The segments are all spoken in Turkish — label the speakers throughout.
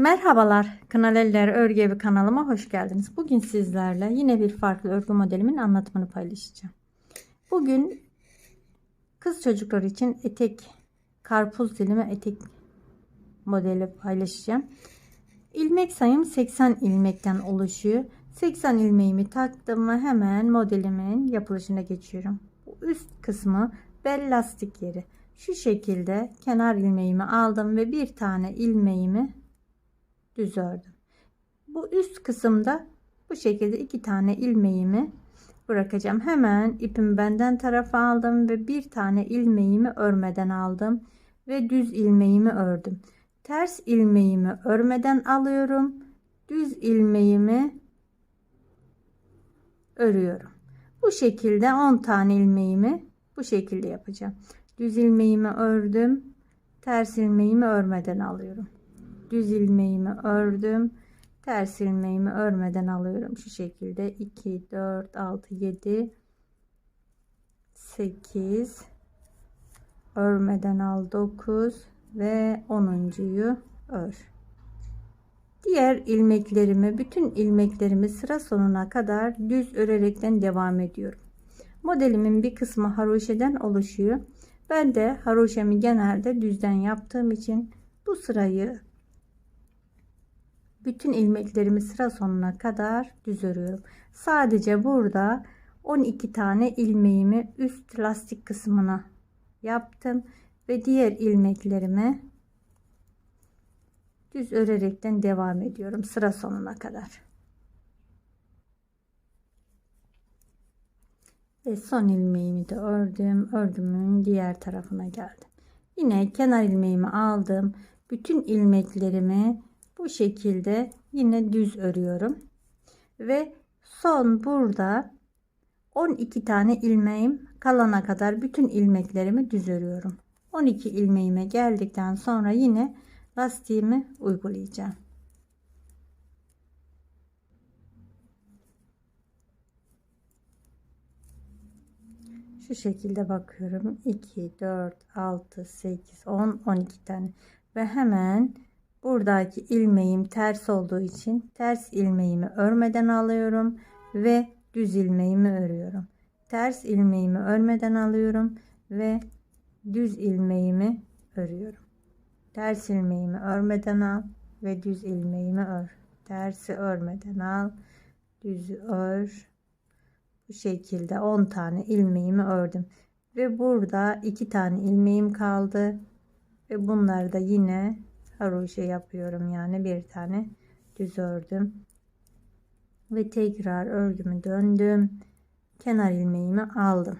Speaker 1: Merhabalar Kınal Eller Örgü Evi kanalıma hoş geldiniz. Bugün sizlerle yine bir farklı örgü modelimin anlatımını paylaşacağım. Bugün kız çocuklar için etek, karpuz dilimi etek modeli paylaşacağım. İlmek sayım 80 ilmekten oluşuyor. 80 ilmeğimi taktım ve hemen modelimin yapılışına geçiyorum. Bu üst kısmı bel lastik yeri. Şu şekilde kenar ilmeğimi aldım ve bir tane ilmeğimi düz ördüm. Bu üst kısımda bu şekilde iki tane ilmeğimi bırakacağım. Hemen ipimi benden tarafa aldım ve bir tane ilmeğimi örmeden aldım ve düz ilmeğimi ördüm. Ters ilmeğimi örmeden alıyorum. Düz ilmeğimi örüyorum. Bu şekilde 10 tane ilmeğimi bu şekilde yapacağım. Düz ilmeğimi ördüm. Ters ilmeğimi örmeden alıyorum düz ilmeğimi ördüm. Ters ilmeğimi örmeden alıyorum. Şu şekilde. 2 4 6 7 8 örmeden al 9 ve 10.yu ör. Diğer ilmeklerimi bütün ilmeklerimi sıra sonuna kadar düz örerekten devam ediyorum. Modelimin bir kısmı haroşeden oluşuyor. Ben de haroşemi genelde düzden yaptığım için bu sırayı bütün ilmeklerimi sıra sonuna kadar düz örüyorum. Sadece burada 12 tane ilmeğimi üst lastik kısmına yaptım ve diğer ilmeklerimi düz örerekten devam ediyorum sıra sonuna kadar. Ve son ilmeğimi de ördüm. Ördümün diğer tarafına geldim. Yine kenar ilmeğimi aldım. Bütün ilmeklerimi bu şekilde yine düz örüyorum. Ve son burada 12 tane ilmeğim kalana kadar bütün ilmeklerimi düz örüyorum. 12 ilmeğime geldikten sonra yine lastiğimi uygulayacağım. Şu şekilde bakıyorum. 2 4 6 8 10 12 tane. Ve hemen buradaki ilmeğim ters olduğu için ters ilmeğimi örmeden alıyorum ve düz ilmeğimi örüyorum. Ters ilmeğimi örmeden alıyorum ve düz ilmeğimi örüyorum. Ters ilmeğimi örmeden al ve düz ilmeğimi ör. Tersi örmeden al düzü ör. Bu şekilde 10 tane ilmeğimi ördüm. Ve burada iki tane ilmeğim kaldı. Ve bunları da yine haroşa yapıyorum yani. Bir tane düz ördüm. Ve tekrar örgümü döndüm. Kenar ilmeğimi aldım.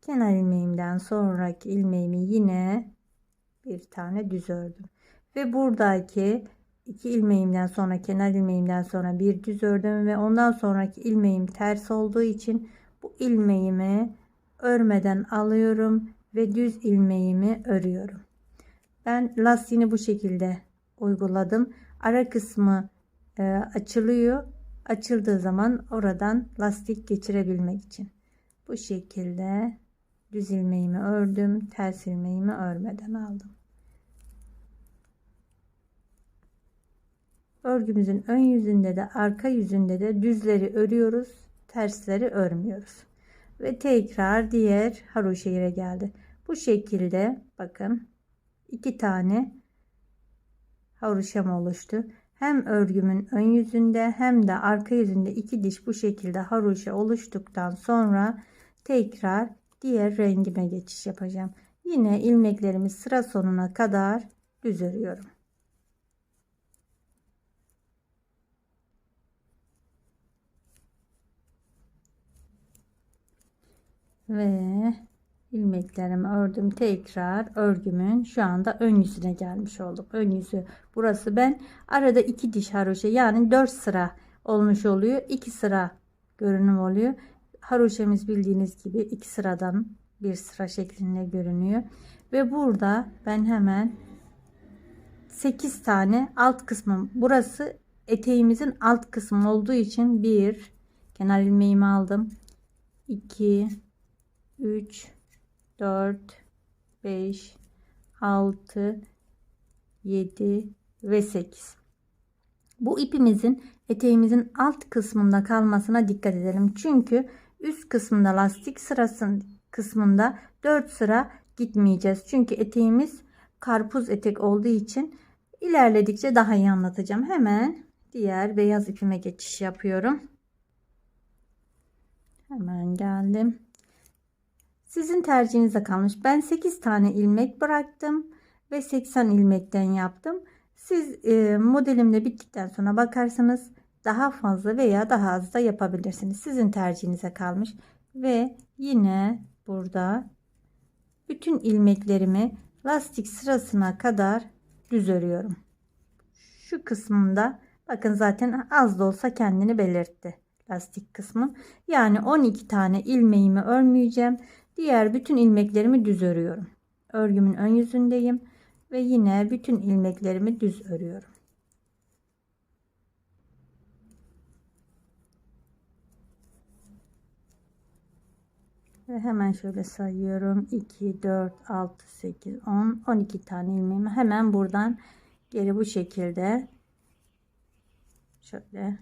Speaker 1: Kenar ilmeğimden sonraki ilmeğimi yine bir tane düz ördüm. Ve buradaki iki ilmeğimden sonra kenar ilmeğimden sonra bir düz ördüm. Ve ondan sonraki ilmeğim ters olduğu için bu ilmeğimi örmeden alıyorum ve düz ilmeğimi örüyorum ben lastiğini bu şekilde uyguladım. Ara kısmı e, açılıyor. Açıldığı zaman oradan lastik geçirebilmek için. Bu şekilde düz ilmeğimi ördüm. Ters ilmeğimi örmeden aldım. Örgümüzün ön yüzünde de arka yüzünde de düzleri örüyoruz. Tersleri örmüyoruz. Ve tekrar diğer haroşa geldi. Bu şekilde bakın iki tane haroşam oluştu. Hem örgümün ön yüzünde hem de arka yüzünde iki diş bu şekilde haroşa oluştuktan sonra tekrar diğer rengime geçiş yapacağım. Yine ilmeklerimi sıra sonuna kadar düz örüyorum. Ve ilmeklerimi ördüm. Tekrar örgümün şu anda ön yüzüne gelmiş oldum. Ön yüzü burası. Ben arada iki diş haroşa yani 4 sıra olmuş oluyor. 2 sıra görünüm oluyor. Haroşemiz bildiğiniz gibi iki sıradan bir sıra şeklinde görünüyor. Ve burada ben hemen 8 tane alt kısmım. Burası eteğimizin alt kısmı olduğu için bir kenar ilmeğimi aldım. 2 3 4 5 6 7 ve 8 Bu ipimizin eteğimizin alt kısmında kalmasına dikkat edelim. Çünkü üst kısmında lastik sırasının kısmında 4 sıra gitmeyeceğiz. Çünkü eteğimiz karpuz etek olduğu için ilerledikçe daha iyi anlatacağım. Hemen diğer beyaz ipime geçiş yapıyorum. Hemen geldim. Sizin tercihinize kalmış. Ben 8 tane ilmek bıraktım ve 80 ilmekten yaptım. Siz e, modelimde bittikten sonra bakarsanız daha fazla veya daha az da yapabilirsiniz. Sizin tercihinize kalmış. Ve yine burada bütün ilmeklerimi lastik sırasına kadar düz örüyorum. Şu kısmında bakın zaten az da olsa kendini belirtti lastik kısmı. Yani 12 tane ilmeğimi örmeyeceğim. Diğer bütün ilmeklerimi düz örüyorum. Örgümün ön yüzündeyim ve yine bütün ilmeklerimi düz örüyorum. Ve hemen şöyle sayıyorum. 2, 4, 6, 8, 10, 12 tane ilmeğimi hemen buradan geri bu şekilde şöyle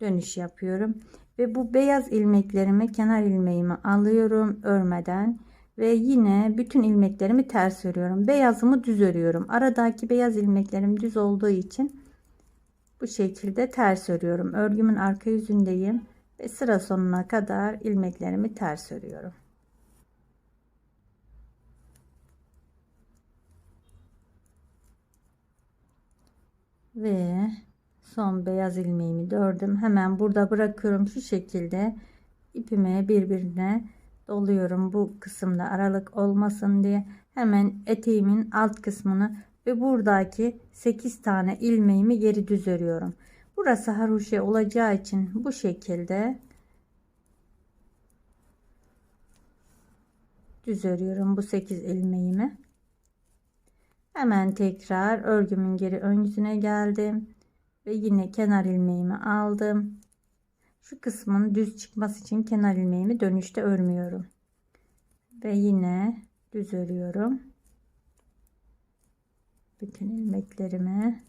Speaker 1: dönüş yapıyorum. Ve bu beyaz ilmeklerimi kenar ilmeğimi alıyorum örmeden ve yine bütün ilmeklerimi ters örüyorum. Beyazımı düz örüyorum. Aradaki beyaz ilmeklerim düz olduğu için bu şekilde ters örüyorum. Örgümün arka yüzündeyim ve sıra sonuna kadar ilmeklerimi ters örüyorum. Ve son beyaz ilmeğimi de ördüm. Hemen burada bırakıyorum şu şekilde ipimi birbirine doluyorum bu kısımda aralık olmasın diye hemen eteğimin alt kısmını ve buradaki 8 tane ilmeğimi geri düz örüyorum. Burası haroşe olacağı için bu şekilde düz örüyorum bu 8 ilmeğimi. Hemen tekrar örgümün geri ön yüzüne geldim ve yine kenar ilmeğimi aldım. Şu kısmın düz çıkması için kenar ilmeğimi dönüşte örmüyorum. Ve yine düz örüyorum. Bütün ilmeklerimi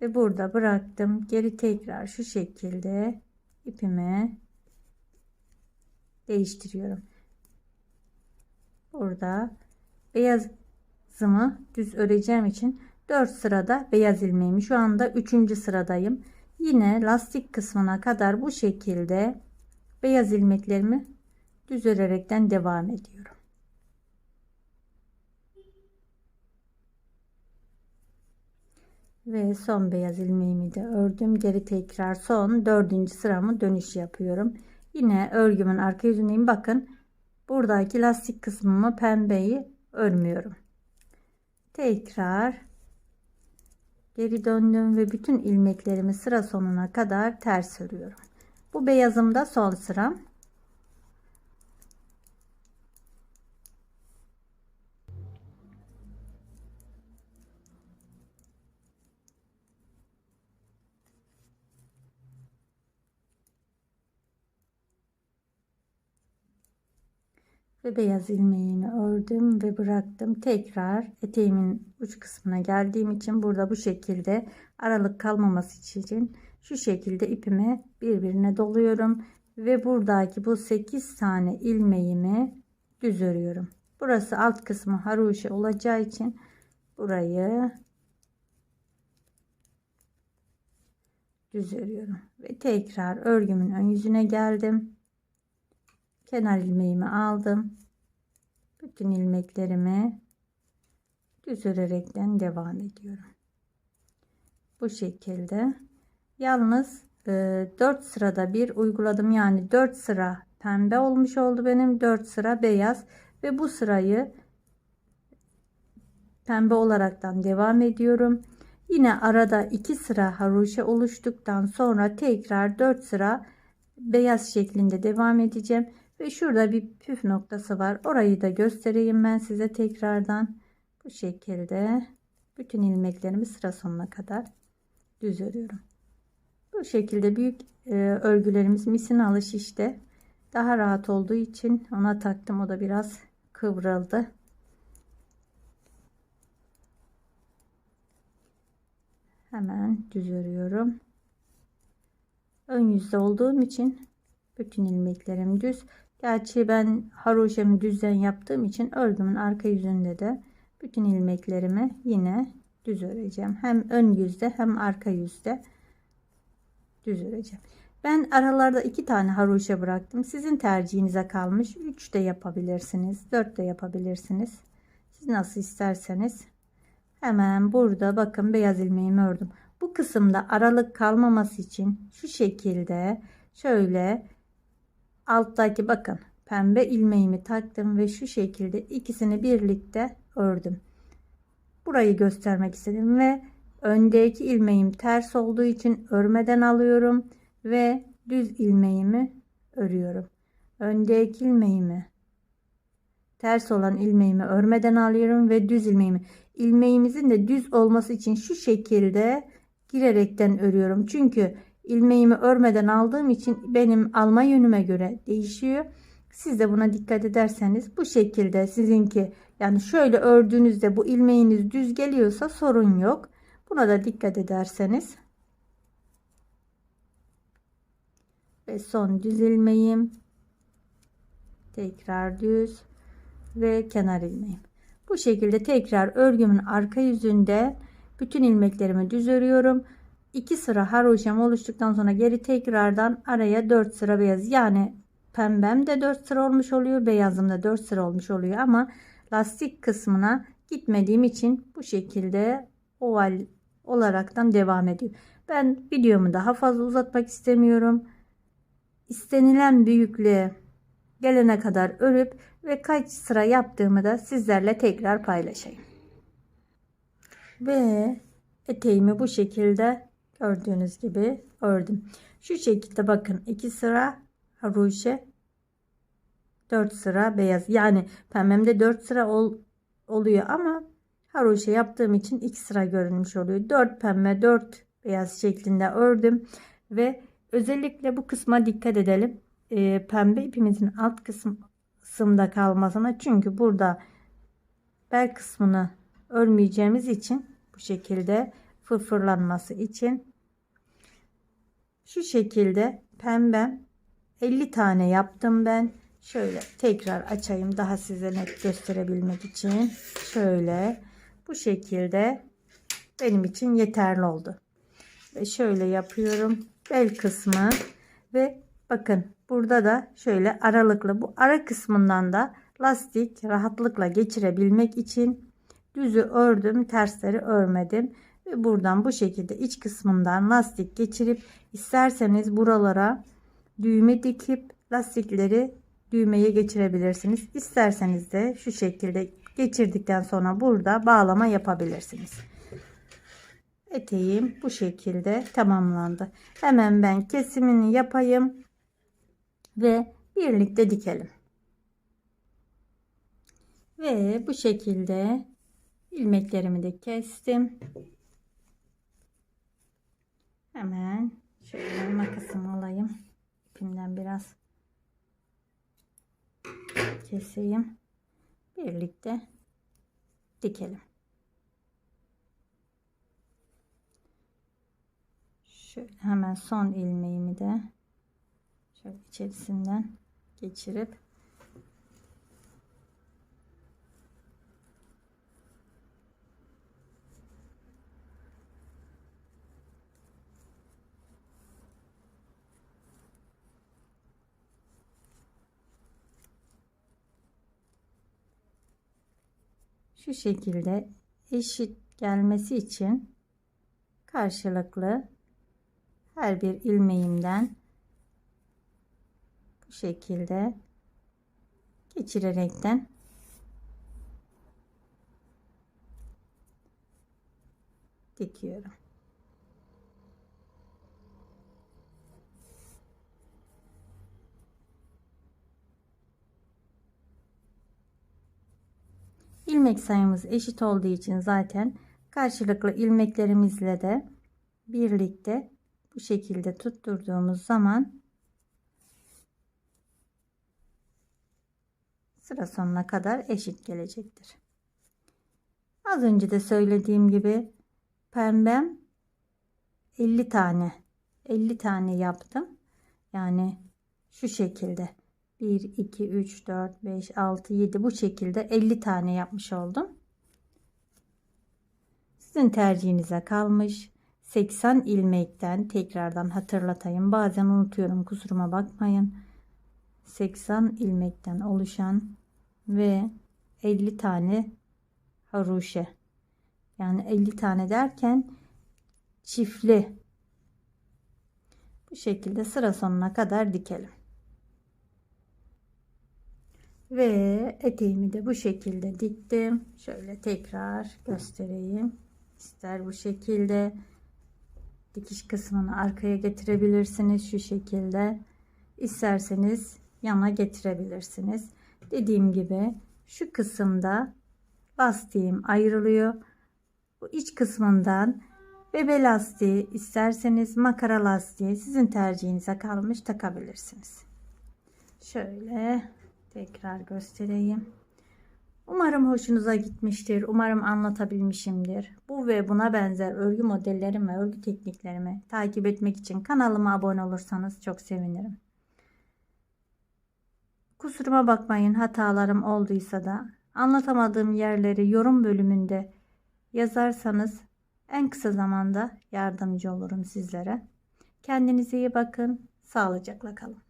Speaker 1: ve burada bıraktım. Geri tekrar şu şekilde ipimi değiştiriyorum. Burada beyazımı düz öreceğim için 4 sırada beyaz ilmeğimi şu anda 3. sıradayım. Yine lastik kısmına kadar bu şekilde beyaz ilmeklerimi düz örerekten devam ediyorum. Ve son beyaz ilmeğimi de ördüm. Geri tekrar son dördüncü sıramı dönüş yapıyorum. Yine örgümün arka yüzündeyim. Bakın buradaki lastik kısmımı pembeyi örmüyorum. Tekrar geri döndüm ve bütün ilmeklerimi sıra sonuna kadar ters örüyorum. Bu beyazım da son sıram. Ve beyaz ilmeğimi ördüm ve bıraktım. Tekrar eteğimin uç kısmına geldiğim için burada bu şekilde aralık kalmaması için şu şekilde ipimi birbirine doluyorum ve buradaki bu 8 tane ilmeğimi düz örüyorum. Burası alt kısmı haroşa olacağı için burayı düz örüyorum ve tekrar örgümün ön yüzüne geldim kenar ilmeğimi aldım. Bütün ilmeklerimi düz örerekten devam ediyorum. Bu şekilde. Yalnız e, 4 sırada bir uyguladım. Yani 4 sıra pembe olmuş oldu benim. 4 sıra beyaz ve bu sırayı pembe olaraktan devam ediyorum. Yine arada 2 sıra haroşa oluştuktan sonra tekrar 4 sıra beyaz şeklinde devam edeceğim. Ve şurada bir püf noktası var. Orayı da göstereyim ben size tekrardan. Bu şekilde bütün ilmeklerimi sıra sonuna kadar düz örüyorum. Bu şekilde büyük e, örgülerimiz misinalı şişte daha rahat olduğu için ona taktım. O da biraz kıvrıldı. hemen düz örüyorum. Ön yüzde olduğum için bütün ilmeklerim düz. Gerçi ben haroşemi düzden yaptığım için örgümün arka yüzünde de bütün ilmeklerimi yine düz öreceğim. Hem ön yüzde hem arka yüzde düz öreceğim. Ben aralarda iki tane haroşa bıraktım. Sizin tercihinize kalmış. 3 de yapabilirsiniz. 4 de yapabilirsiniz. Siz nasıl isterseniz. Hemen burada bakın beyaz ilmeğimi ördüm. Bu kısımda aralık kalmaması için şu şekilde şöyle alttaki bakın pembe ilmeğimi taktım ve şu şekilde ikisini birlikte ördüm. Burayı göstermek istedim ve öndeki ilmeğim ters olduğu için örmeden alıyorum ve düz ilmeğimi örüyorum. Öndeki ilmeğimi ters olan ilmeğimi örmeden alıyorum ve düz ilmeğimi ilmeğimizin de düz olması için şu şekilde girerekten örüyorum. Çünkü ilmeğimi örmeden aldığım için benim alma yönüme göre değişiyor. Siz de buna dikkat ederseniz bu şekilde sizinki yani şöyle ördüğünüzde bu ilmeğiniz düz geliyorsa sorun yok. Buna da dikkat ederseniz ve son düz ilmeğim tekrar düz ve kenar ilmeğim. Bu şekilde tekrar örgümün arka yüzünde bütün ilmeklerimi düz örüyorum. 2 sıra haroşam oluştuktan sonra geri tekrardan araya 4 sıra beyaz yani pembem de 4 sıra olmuş oluyor beyazım da 4 sıra olmuş oluyor ama lastik kısmına gitmediğim için bu şekilde oval olaraktan devam ediyor. Ben videomu daha fazla uzatmak istemiyorum. İstenilen büyüklüğe gelene kadar örüp ve kaç sıra yaptığımı da sizlerle tekrar paylaşayım. Ve eteğimi bu şekilde gördüğünüz gibi ördüm. Şu şekilde bakın 2 sıra haroşe 4 sıra beyaz. Yani pembemde 4 sıra ol, oluyor ama haroşa yaptığım için 2 sıra görünmüş oluyor. 4 pembe 4 beyaz şeklinde ördüm ve özellikle bu kısma dikkat edelim. E, pembe ipimizin alt kısım kısımda kalmasına çünkü burada bel kısmını örmeyeceğimiz için bu şekilde fırfırlanması için şu şekilde pembe 50 tane yaptım ben. Şöyle tekrar açayım daha size net gösterebilmek için. Şöyle bu şekilde benim için yeterli oldu. Ve şöyle yapıyorum. Bel kısmı ve bakın burada da şöyle aralıklı bu ara kısmından da lastik rahatlıkla geçirebilmek için düzü ördüm tersleri örmedim ve buradan bu şekilde iç kısmından lastik geçirip isterseniz buralara düğme dikip lastikleri düğmeye geçirebilirsiniz. İsterseniz de şu şekilde geçirdikten sonra burada bağlama yapabilirsiniz. Eteğim bu şekilde tamamlandı. Hemen ben kesimini yapayım ve birlikte dikelim. Ve bu şekilde ilmeklerimi de kestim. Hemen şöyle makasımı alayım. İpimden biraz keseyim. Birlikte dikelim. Şöyle hemen son ilmeğimi de şöyle içerisinden geçirip şu şekilde eşit gelmesi için karşılıklı her bir ilmeğimden bu şekilde geçirerekten dikiyorum. İlmek sayımız eşit olduğu için zaten karşılıklı ilmeklerimizle de birlikte bu şekilde tutturduğumuz zaman sıra sonuna kadar eşit gelecektir. Az önce de söylediğim gibi pembem 50 tane 50 tane yaptım. Yani şu şekilde 1 2 3 4 5 6 7 bu şekilde 50 tane yapmış oldum. Sizin tercihinize kalmış. 80 ilmekten tekrardan hatırlatayım. Bazen unutuyorum kusuruma bakmayın. 80 ilmekten oluşan ve 50 tane haruşe. Yani 50 tane derken çiftli. Bu şekilde sıra sonuna kadar dikelim. Ve eteğimi de bu şekilde diktim. Şöyle tekrar göstereyim. İster bu şekilde dikiş kısmını arkaya getirebilirsiniz şu şekilde. İsterseniz yana getirebilirsiniz. Dediğim gibi şu kısımda lastiğim ayrılıyor. Bu iç kısmından bebe lastiği isterseniz makara lastiği sizin tercihinize kalmış takabilirsiniz. Şöyle tekrar göstereyim. Umarım hoşunuza gitmiştir. Umarım anlatabilmişimdir. Bu ve buna benzer örgü modellerimi ve örgü tekniklerimi takip etmek için kanalıma abone olursanız çok sevinirim. Kusuruma bakmayın hatalarım olduysa da anlatamadığım yerleri yorum bölümünde yazarsanız en kısa zamanda yardımcı olurum sizlere. Kendinize iyi bakın. Sağlıcakla kalın.